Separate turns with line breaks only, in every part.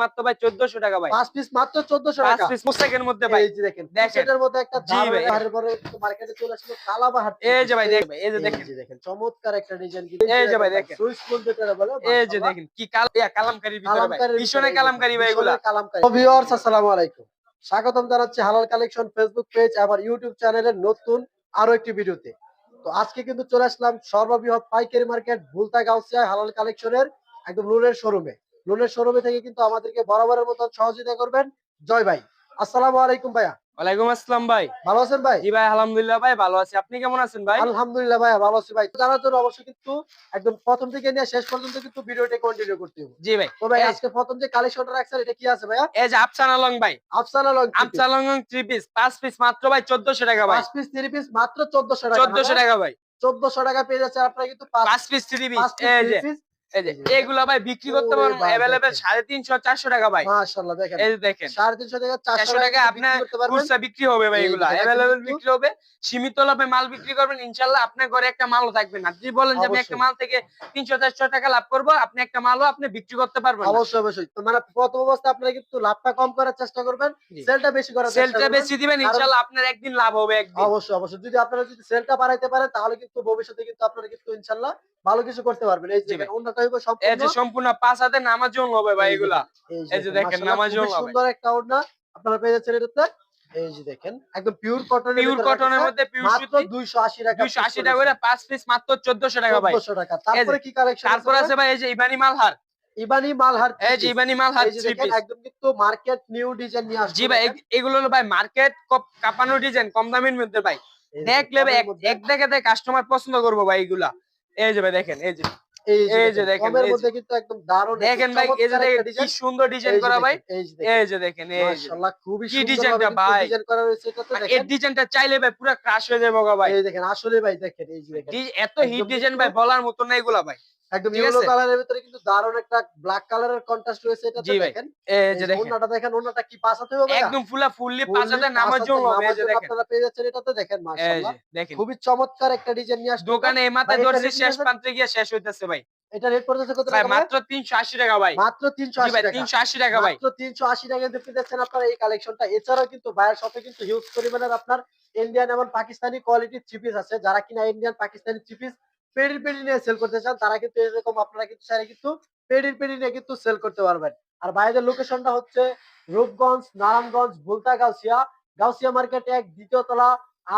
মাত্র ভাই চোদ্দশো টাকা ভাই।
পাঁচ পিস মাত্র
পিস পোশাকের মধ্যে ভাই।
এই যে দেখেন। মধ্যে একটা
জি ভাই।
পরে মার্কেটে চলে আসলো কালাবাহার
এই যে ভাই দেখবেন এই যে দেখেন।
দেখেন চমৎকার একটা ডিজাইন
এই যে ভাই দেখেন।
সুইচ ফুল যেটা বলে
এই যে দেখেন কি কাল কালামকারীর ভিতরে ভাই।
কালামকারীর
ভীষণই
ভিতরে এই
কালামকারী ভাই এগুলা।
কালামকারী। তো আসসালামু আলাইকুম। স্বাগতম জানাচ্ছি হালাল কালেকশন ফেসবুক পেজ আবার ইউটিউব চ্যানেলের নতুন আরও একটি ভিডিওতে। তো আজকে কিন্তু চলে আসলাম সর্ববৃহৎ পাইকারি মার্কেট ভুলতা গাউসিয়া হালাল কালেকশনের একদম লোনের শোরুমে লোনের শোরুমে থেকে কিন্তু আমাদেরকে বরাবরের মতো সহযোগিতা করবেন। জয় ভাই। আসসালামু আলাইকুম ভাইয়া।
ওয়ালাইকুম আসসালাম ভাই।
ভালো আছেন ভাই?
জি ভাই আলহামদুলিল্লাহ ভাই ভালো আছি। আপনি কেমন আছেন ভাই?
আলহামদুলিল্লাহ ভাইয়া ভালো আছি ভাই। জানার জন্য অবশ্যই কিন্তু একদম প্রথম থেকে নিয়ে শেষ পর্যন্ত কিন্তু ভিডিওটা কন্টিনিউ করতে হবে।
জি ভাই।
তো ভাই আজকে প্রথম যে কালেকশনটা রাখছেন এটা কি আছে ভাইয়া?
এই যে আফসানা লং ভাই।
Afsana long
Afsana long three piece পাঁচ পিস মাত্র ভাই চোদ্দশো টাকা ভাই।
পাঁচ পিস থ্রি পিস মাত্র চোদ্দশো টাকা।
চোদ্দশো টাকা ভাই।
চোদ্দশো টাকা পেয়ে যাচ্ছে আপনারা কিন্তু পাঁচ
পাঁচ পিস থ্রি পিস
পাঁচ
এই যে
পিস
এই যে এগুলা ভাই বিক্রি করতে
ওরে
অ্যাভেলেবেল সাড়ে তিনশো চারশো টাকা ভাই।
মাশাআল্লাহ দেখেন।
এই দেখেন।
সাড়ে তিনশো থেকে চারশো
চারশো টাকা
টাকা
আপনার
বিক্রি করতে পারবেন।
খুচরা বিক্রি হবে ভাই এগুলা। অ্যাভেলেবেল
কিন্তু-
বিক্রি হবে সীমিত লাভে মাল বিক্রি করবেন ইনশাল্লাহ আপনার ঘরে একটা মালও থাকবে না। যদি বলেন যে আমি একটা মাল থেকে তিনশো চারশো টাকা লাভ করব আপনি একটা মালও আপনি বিক্রি করতে পারবেন
অবশ্যই অবশ্যই। মানে প্রথম অবস্থা আপনারা কিন্তু লাভটা কম করার চেষ্টা করবেন। সেলটা বেশি করার
সেলটা বেশি দিবেন ইনশাল্লাহ আপনার একদিন লাভ হবে একদিন।
অবশ্যই অবশ্যই। যদি আপনারা যদি সেলটা বাড়াইতে পারেন তাহলে কিন্তু ভবিষ্যতে কিন্তু আপনারা কিন্তু ইনশাল্লাহ ভালো কিছু করতে পারবেন। এই যে
জি ভাই।
দেখেন,
এই যে সম্পূর্ণ পাঁচ হাতে নামাজ জন্য হবে ভাই এগুলা
এই
এই যে দেখেন,
মাশাআল্লাহ,
নামাজও হবে।
সুন্দর একটা ওড়না আপনারা পেয়ে যাচ্ছেন এটাতে এই যে দেখেন একদম পিওর কটনের
পিওর কটনের মধ্যে পিওর সুতি
280 টাকা
দুইশো আশি টাকা করে পাঁচ পিস মাত্র চোদ্দশো টাকা ভাই
1400 টাকা তারপরে কি কালেকশন
তারপর আছে ভাই এই যে ইবানি মালহার
ইবানি মালহার
এই যে ইবানি মালহার
এই যে
থ্রি
দেখেন
পিস
একদম কিন্তু মার্কেট নিউ ডিজাইন নিয়ে আসছে
জি ভাই এগুলো হলো ভাই মার্কেট কাপানো ডিজাইন কম দামের মধ্যে ভাই দেখলে ভাই এক- কাস্টমার পছন্দ করব ভাই এগুলা এই যে ভাই দেখেন এই যে
এই
এই
যে
যে
দেখেন
দেখেন,
কমের
এই যে-
মধ্যে কিন্তু একদম দারুণ
দেখেন ভাই এই যে দেখেন কি সুন্দর ডিজাইন করা ভাই
এই যে দেখেন
এই যে দেখেন
মাশাআল্লাহ খুবই সুন্দর
ডিজাইনটা ভাই?
ডিজাইন করা
এই ডিজাইনটা চাইলে ভাই পুরো ক্রাশ হয়ে যাবে গো ভাই
এই দেখেন আসলে ভাই দেখেন এই যে দেখেন
এত হিট ডিজাইন ভাই বলার মতো না এগুলা ভাই
একদম ইয়েলো কালারের ভিতরে কিন্তু দারুণ একটা ব্ল্যাক কালারের কন্ট্রাস্ট রয়েছে
ভাই,
দেখেন।
এই যে দেখেন।
ওন্নাটা দেখেন ওন্নাটা কি হবে
একদম ফুলা ফুললি নামার জন্য হবে এই যে দেখেন।
আপনারা পেয়ে যাচ্ছেন এটাতে দেখেন মাশাআল্লাহ।
দেখেন।
খুবই চমৎকার একটা ডিজাইন নিয়ে আসছে
দোকানে এই
এটা rate
শেষ? প্রান্তে গিয়ে শেষ হইতেছে ভাই।
এটা রেট পড়তেছে কত টাকা ভাই?
মাত্র তিনশো আশি টাকা ভাই।
মাত্র 380 টাকা।
তিনশো আশি টাকা ভাই।
মাত্র 380 টাকা দিয়ে পেয়ে যাচ্ছেন আপনারা এই কালেকশনটা এছাড়াও কিন্তু বায়ার শপে কিন্তু হিউজ পরিমাণের আপনার ইন্ডিয়ান এবং পাকিস্তানি কোয়ালিটির চিপিস আছে। যারা কিনা ইন্ডিয়ান পাকিস্তানি চিপিস পেডি পেডি নিয়ে সেল করতে চান তারা কিন্তু এরকম আপনারা কিন্তু চাইলে কিন্তু পেডি পেডি নিয়ে কিন্তু সেল করতে পারবেন। আর বাইরের লোকেশনটা হচ্ছে রূপগঞ্জ নারায়ণগঞ্জ ভুলতা গাউসিয়া। গাউসিয়া মার্কেট এক দ্বিতীয় তলা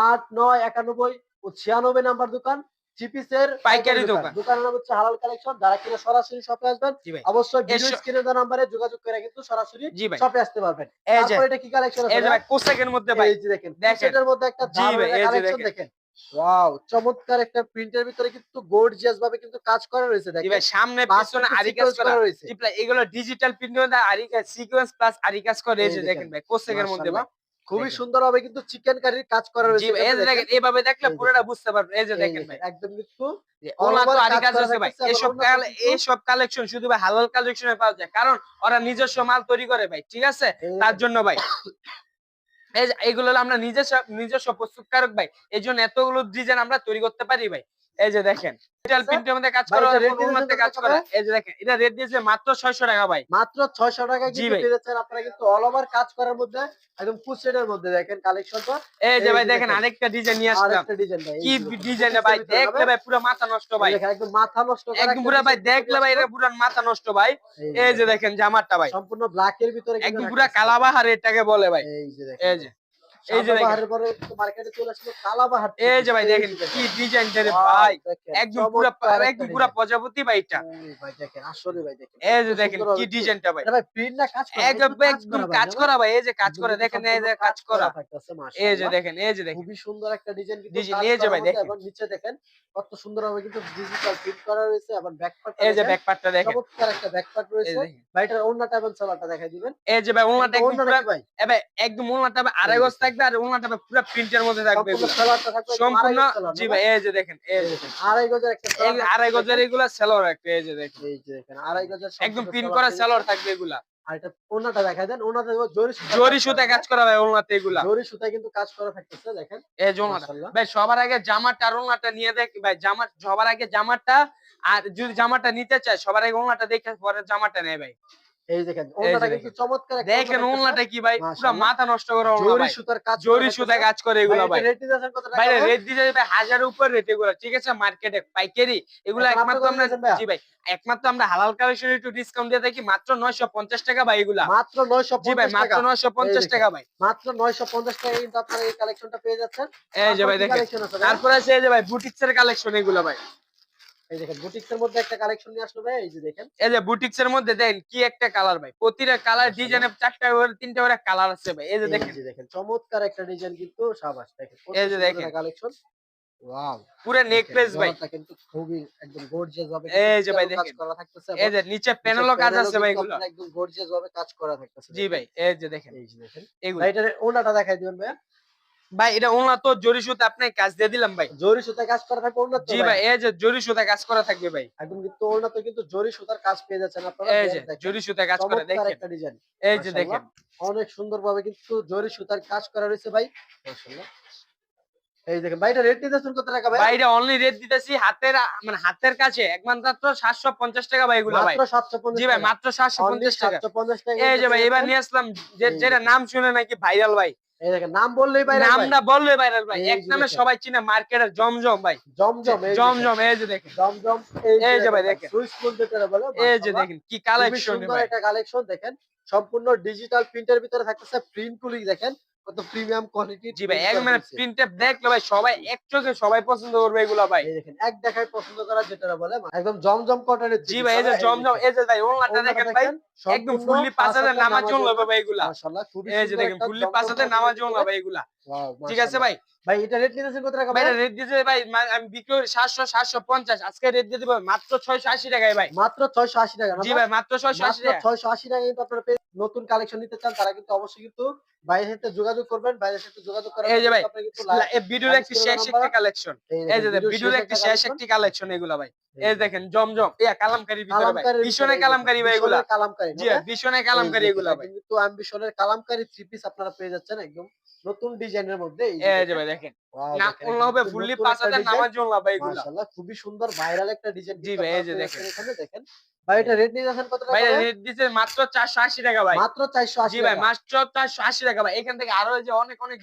আট নয় একানব্বই ও ছিয়ানব্বই নাম্বার দোকান। চিপিসের
পাইকারি দোকান।
দোকানের নাম হচ্ছে হালাল কালেকশন যারা কিনা সরাসরি শপে আসবেন অবশ্যই ভিডিও স্ক্রিনে দেওয়া নাম্বারে যোগাযোগ করে কিন্তু সরাসরি শপে আসতে পারবেন। তারপর এটা কি কালেকশন আছে
এই যে কোসেকের মধ্যে ভাই।
এই যে দেখেন
দেখেন।
সেটার মধ্যে একটা দারুণ কালেকশন
দেখেন।
ওয়াও চমৎকার একটা প্রিন্টের ভিতরে কিন্তু গর্জিয়াস ভাবে কিন্তু কাজ করা রয়েছে দেখেন।
ভাই সামনে পিছনে আরি কাজ করা।
রয়েছে।
এগুলো ডিজিটাল প্রিন্টের মধ্যে আরি সিকোয়েন্স প্লাস আরি কাজ করে এই
এই দেখেন,
ভাই কোসেকের মধ্যে
মাশাআল্লাহ, খুবই সুন্দর ভাবে কিন্তু চিকেন কারির কাজ করা রয়েছে
এই যে দেখেন। এইভাবে দেখলে পুরোটা বুঝতে পারবেন এই যে দেখেন ভাই।
একদম কিন্তু
ওনা তো আরি
কাজ
কাজ আছে ভাই। এইসব কালেকশন শুধু ভাই হালাল কালেকশনে পাওয়া যায়। কারণ ওরা নিজস্ব মাল তৈরি করে ভাই ঠিক আছে? তার জন্য ভাই। হলো আমরা নিজস্ব নিজস্ব প্রস্তুতকারক ভাই। এই জন্য এতগুলো ডিজাইন আমরা তৈরি করতে পারি ভাই। এই যে দেখেন ডিজিটাল
আচ্ছা।
প্রিন্টের মধ্যে কাজ করা উন্নতে
দিয়েছেন
কাজ করা এই যে দেখেন এটা রেট দিয়েছে মাত্র 600 টাকা ভাই।
মাত্র 600 টাকা কিন্তু যাচ্ছেন আপনারা কিন্তু অল ওভার কাজ করার মধ্যে একদম ফুল সেটের মধ্যে দেখেন কালেকশনটা
এই যে ভাই দেখেন। আরেকটা ডিজাইন নিয়ে আসলাম।
একটা ডিজাইন ভাই
কি ডিজাইন ভাই দেখলে ভাই পুরো মাথা নষ্ট ভাই।
দেখেন, একদম মাথা নষ্ট করা
একদম পুরো ভাই দেখলে ভাই এটা পুরো মাথা নষ্ট ভাই।
এই যে
দেখেন। জামাটা ভাই।
সম্পূর্ণ ব্ল্যাক এর ভিতরে
একদম পুরো। কালাবাহার এটাকে বলে ভাই।
এই যে দেখেন
এই যে। এই যে
পরে মার্কেটে চলে আসলো কালাবাহার
এই যে ভাই দেখেন কি ডিজাইন রে ভাই একদম পুরো একদম পুরো প্রজাপতি ভাই এটা
ভাই দেখেন আসলে ভাই দেখেন
এই যে দেখেন
সুন্দর
কি ডিজাইনটা ভাই
ভাই প্রিন্ট না কাজ করা
একদম
একদম
একদম কাজ করা ভাই এই যে কাজ করে দেখেন এই যে কাজ করা এই যে দেখেন এই যে দেখেন
খুবই সুন্দর একটা ডিজাইন কিন্তু
এই যে ভাই দেখেন।
এবং নিচে দেখেন কত সুন্দর ভাবে কিন্তু ডিজিটাল প্রিন্ট করা রয়েছে এবং ব্যাক পার্ট
এই যে ব্যাক পার্টটা দেখেন
চমৎকার একটা ব্যাক পার্ট রয়েছে
দেখেন
ভাই এটার ওন্নাটা এবং সালাটা দেখাই দিবেন
এই যে ভাই ওনাটা একদম
ভাই
আড়াই গজ থাকবে আর ওনাটা পুরো প্রিন্টের মধ্যে থাকবে
সম্পূর্ণ
জি ভাই এই যে দেখেন এই যে
দেখেন, আড়াই গজের একটা
আড়াই গজের এগুলা সেলর একটা এই যে দেখেন।
এই যে দেখেন আড়াই গজের
একদম পিন করা সেলর থাকবে এগুলা।
আর এটা ওন্নাটা দেখাই দেন ওন্নাতে দেখো জরি সুতা
জরি সুতা কাজ করা ভাই ওনাতে এগুলা।
জরি সুতায় কিন্তু কাজ করা থাকতেছে দেখেন।
এই যে ওনাটা ভাই সবার আগে জামাটা আর ওনাটা নিয়ে দেখ ভাই জামা সবার আগে জামাটা আর যদি জামাটা নিতে চায় সবার আগে ওনাটা দেখে পরে জামাটা নেয় ভাই।
এই দেখেন ওনাটা কিন্তু চমৎকার
দেখেন
ওড়না
কি ভাই? পুরো মাথা নষ্ট করা ওনলা
জরি সুতার কাজ
জরি সুতা কাজ করে এগুলা
ভাই,
ভাই।
দিতেছেন কত টাকা
ভাই
ভাই?
রেট দিতে ভাই হাজার উপর রেট এগুলো। ঠিক আছে মার্কেটে পাইকারি। এগুলো একমাত্র আমরা জি ভাই একমাত্র আমরা হালাল কালেকশন একটু ডিসকাউন্ট দিয়ে থাকি মাত্র নয়শো পঞ্চাশ টাকা ভাই এগুলা।
মাত্র
জি ভাই মাত্র
টাকা
নয়শো পঞ্চাশ
দেখেন।
টাকা ভাই।
মাত্র 950 টাকা কিন্তু আপনারা এই কালেকশনটা পেয়ে যাচ্ছেন।
এই যে ভাই দেখেন।
collection আছে
তারপরে আছে এই যে ভাই বুটিক্স কালেকশন এগুলো ভাই।
এই দেখেন বুটিক্স মধ্যে একটা কালেকশন নিয়ে আসলো ভাই এই যে দেখেন।
এই যে বুটিক্স এর মধ্যে দেখেন কি একটা কালার ভাই? প্রতিটা কালার ডিজাইনে চারটা করে তিনটা করে কালার আছে ভাই এই যে দেখেন।
দেখেন চমৎকার একটা ডিজাইন কিন্তু সাবাস দেখেন
এই যে দেখেন।
কালেকশন ওয়াও
পুরো নেকলেস ভাই।
কিন্তু খুবই একদম গর্জিয়াস ভাবে
এই যে ভাই দেখেন।
করা থাকতেছে
এই যে নিচে প্যানেলও কাজ আছে ভাই এগুলো।
একদম গর্জিয়াস ভাবে কাজ করা থাকতেছে
জি ভাই এই যে দেখেন।
এই যে দেখেন।
এগুলো।
ভাই এটার ওনাটা দেখাই দিবেন ভাই
ভাই এটা ওনা তো জরি সুতা আপনাকে কাজ দিয়ে দিলাম ভাই।
জরি সুতা কাজ করা থাকবে ওনা
জি ভাই। এই যে জরি সুতা কাজ করা থাকবে ভাই।
একদম কিন্তু ওনা তো কিন্তু জরি সুতার কাজ পেয়ে যাচ্ছেন আপনারা
এই যে জরি সুতা কাজ করে দেখেন।
একটা ডিজাইন
এই যে দেখেন।
অনেক সুন্দর ভাবে কিন্তু জরি সুতার কাজ করা রয়েছে ভাই। মাশাআল্লাহ। এই দেখেন ভাই এটা রেট দিতেছেন কত টাকা ভাই?
ভাই এটা অনলি রেট দিতেছি হাতের মানে হাতের কাছে একমাত্র সাতশো পঞ্চাশ টাকা ভাই এগুলো ভাই।
মাত্র 750
জি ভাই মাত্র সাতশো
Only
পঞ্চাশ টাকা
750 টাকা
এই যে ভাই এবার নিয়ে আসলাম যে যেটা নাম শুনে নাকি ভাইরাল ভাই।
এই দেখেন নাম বললেই ভাই।
ভাইরাল এক নামে সবাই চিনে মার্কেটের জমজম ভাই।
জমজম
জমজম এই যে দেখেন।
জমজম
এই যে ভাই দেখেন।
সুইচ ফুল যেটা বলে
এই যে দেখেন কি কালেকশন ভাই।
কালেকশন দেখেন। সম্পূর্ণ ডিজিটাল প্রিন্টের ভিতরে থাকতেছে প্রিন্ট গুলি দেখেন। কত প্রিমিয়াম কোয়ালিটি
জি ভাই একদম মানে প্রিন্টটা দেখলে ভাই সবাই এক চোখে সবাই পছন্দ করবে এগুলো ভাই।
এই দেখেন এক দেখায় পছন্দ করা যেটা বলে একদম জমজম কটনের
জি ভাই এই যে জমজম এই যে ভাই ওনাটা দেখেন ভাই একদম ফুললি পাঁচ হাজার নামাজ জন্য ভাই এগুলা।
মাশাআল্লাহ
এই যে দেখেন ফুললি পাঁচ হাজার নামাজ জন্য ভাই এগুলা। ঠিক আছে ভাই।
ভাই এটা রেট নিতেছেন কত টাকা
ভাই
ভাই?
রেট দিতে ভাই আমি বিক্রি করি সাতশো সাতশো পঞ্চাশ। আজকে রেট দিয়ে দেবো মাত্র ছয়শো আশি টাকায় ভাই।
মাত্র 680 টাকা
জি ভাই মাত্র ছয়শো আশি
মাত্র
টাকা।
680 টাকা কিন্তু আপনারা নতুন কালেকশন নিতে চান তারা কিন্তু অবশ্যই কিন্তু বাইরের সাথে যোগাযোগ করবেন। বাইরের সাথে যোগাযোগ করার
এই যে ভাই, এই ভিডিওর একটি শেষ একটি কালেকশন
এই
যে ভিডিওর একটি শেষ একটি কালেকশন এগুলা ভাই।
এই
দেখেন। জমজম ইয়া কালামকারী ভিতরে ভাই।
এই
কালামকারী ভাই এগুলা।
কালামকারী
জি? ভীষণে কালামকারী এগুলা ভাই।
কিন্তু অ্যাম্বিশনের কালামকারী থ্রি পিস আপনারা পেয়ে যাচ্ছেন একদম। নতুন ডিজাইনের মধ্যে এই যে।
ভাই দেখেন হবে ফুললি। নামাজ ভাই এগুলা
মাশাআল্লাহ খুবই সুন্দর ভাইরাল একটা ডিজাইন
জি ভাই, এই যে দেখেন।
এখানে দেখেন ভাই এটা রেট নিয়ে যাচ্ছেন কত টাকা
ভাই
ভাই?
রেট দিছে মাত্র চারশো আশি টাকা ভাই
মাত্র চারশো
আশি ভাই মাত্র চারশো আশি টাকা ভাই এখান থেকে আরও যে অনেক অনেক